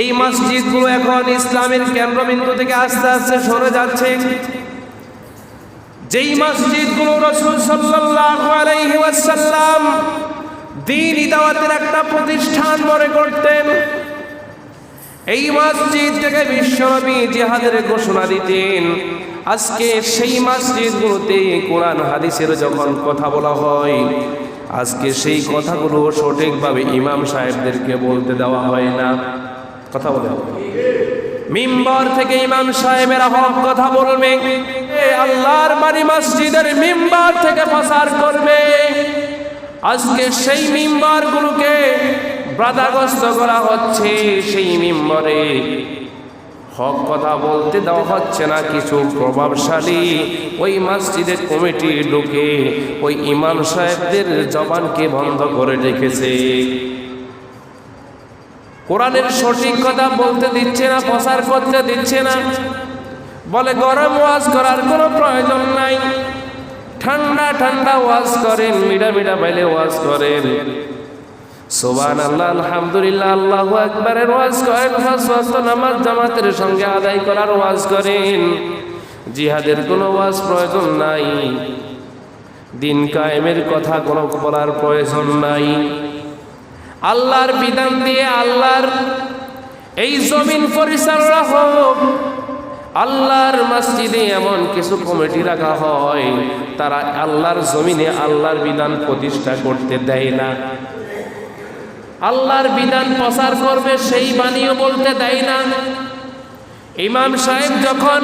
এই মসজিদগুলো এখন ইসলামের কেন্দ্রবিন্দু থেকে আস্তে আস্তে সরে যাচ্ছে। যেই মসজিদগুলো রসুল ওয়াসাল্লাম দিন দাওয়াতের একটা প্রতিষ্ঠান মনে করতেন, এই মসজিদ থেকে বিশ্বনবী জিহাদের ঘোষণা দিতেন, আজকে সেই মসজিদগুলোতে কোরআন হাদিসের যখন কথা বলা হয়, আজকে সেই কথাগুলো সঠিকভাবে ইমাম সাহেবদেরকে বলতে দেওয়া হয় না। কথা বলে মিম্বর থেকে ইমাম সাহেবেরা হক কথা বলবে। আল্লাহর বাড়ি মসজিদের মিম্বর থেকে প্রচার করবে। আজকে সেই মিম্বরগুলোকে বাধাগ্রস্ত করা হচ্ছে, সেই মিম্বরে হক কথা বলতে দেওয়া হচ্ছে না, কিছু প্রভাবশালী ওই মসজিদের কমিটি ঢুকে ওই ইমাম সাহেবদের জবানকে বন্ধ করে রেখেছে। কোরআনের সঠিক কথা বলতে দিচ্ছে না, প্রচার করতে দিচ্ছে না। বলে গরম ওয়াজ করার কোনো প্রয়োজন নাই। ঠান্ডা ঠান্ডা ওয়াজ করেন, মিডা মিডা পাইলে ওয়াজ করেন। সোবান আল্লাহ আলহামদুলিল্লাহ, আল্লাহ একবারের ওয়াজ করেন ওয়াক্ত নামাজ জামাতের সঙ্গে আদায় করার ওয়াজ করেন। জিহাদের কোনো ওয়াজ প্রয়োজন নাই। দিন কায়েমের কথা কোনো বলার প্রয়োজন নাই। আল্লাহর বিধান দিয়ে আল্লাহর এই জমিন পরিচালনা হোক। আল্লাহর মসজিদে এমন কিছু কমিটি রাখা হয়, তারা আল্লাহর জমিনে আল্লাহর বিধান প্রতিষ্ঠা করতে দেয় না। আল্লাহর বিধান প্রচার করবে সেই বাণীও বলতে দেয় না। ইমাম সাহেব যখন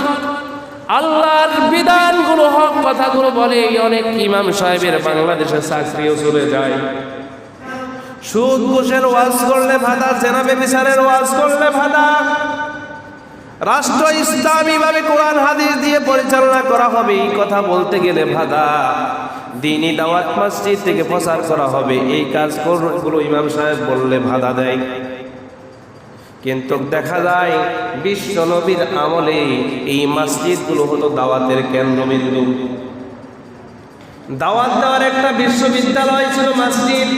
আল্লাহর বিধানগুলো, হক কথাগুলো বলে অনেক ইমাম সাহেবের বাংলাদেশে চাকরিও চলে যায়। সুদ ঘুষের ওয়াজ করলে ভাদা, জেনাবে বিচারের ওয়াজ করলে ভাদা। রাষ্ট্র ইসলামী ভাবে কোরআন, হাদিস দিয়ে পরিচালনা করা হবে, এই কথা বলতে গেলে ভাদা দিনই দাওয়াত মসজিদ থেকে প্রচার করা হবে, এই কাজগুলো ইমাম সাহেব বললে ভাদা দেয়। কিন্তু দেখা যায়, বিশ্ব নবীর আমলে এই মসজিদগুলো হলো দাওয়াতের কেন্দ্রবিন্দু। দাওয়াত দেওয়ার একটা বিশ্ববিদ্যালয় ছিল মসজিদ।